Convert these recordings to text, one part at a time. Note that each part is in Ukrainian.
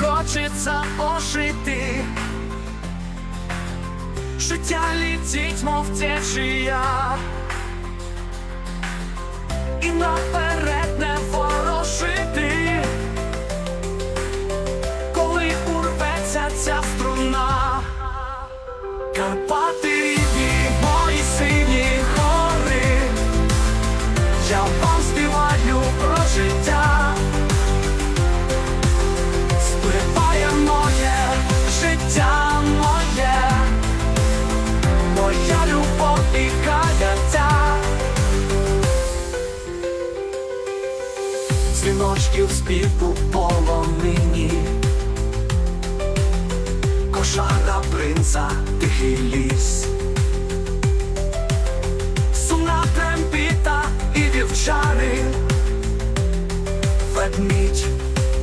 хочеться ожити. Життя летить, мов течія. І наперед не ворожити. Коли урветься ця струна Карпати рідні, мої сині гори. Я вам співаю про життя Дзвіночків співу полонині Кошара принца тихий ліс. Сумна тремпіта і вівчари Ведмідь,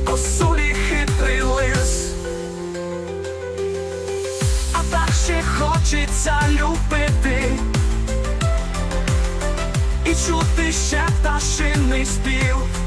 косулі хитрий лис. А так ще хочеться любити. І чути ще пташиний спів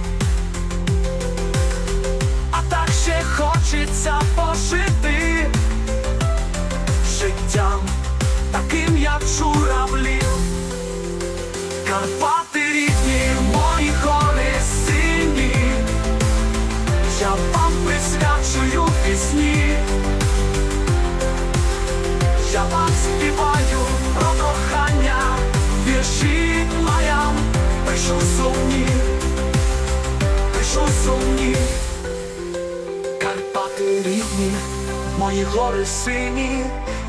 Пишу сумні. Карпати рідні, мої гори сині,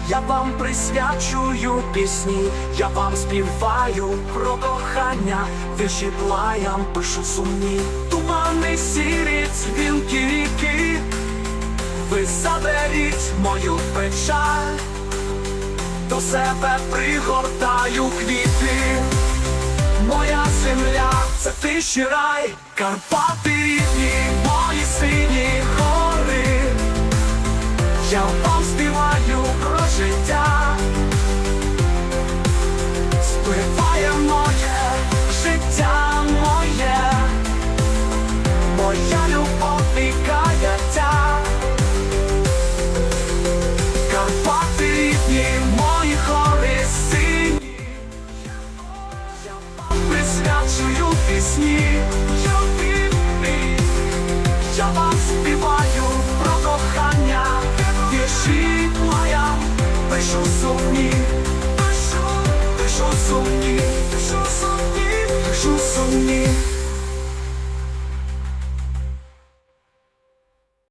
я вам присвячую пісні, я вам співаю про кохання, вірші плаям пишу сумні, тумани сірі, дзвінки ріки, ви заберіть мою печаль, до себе пригортаю квіти. Моя земля, це тиші рай, Карпати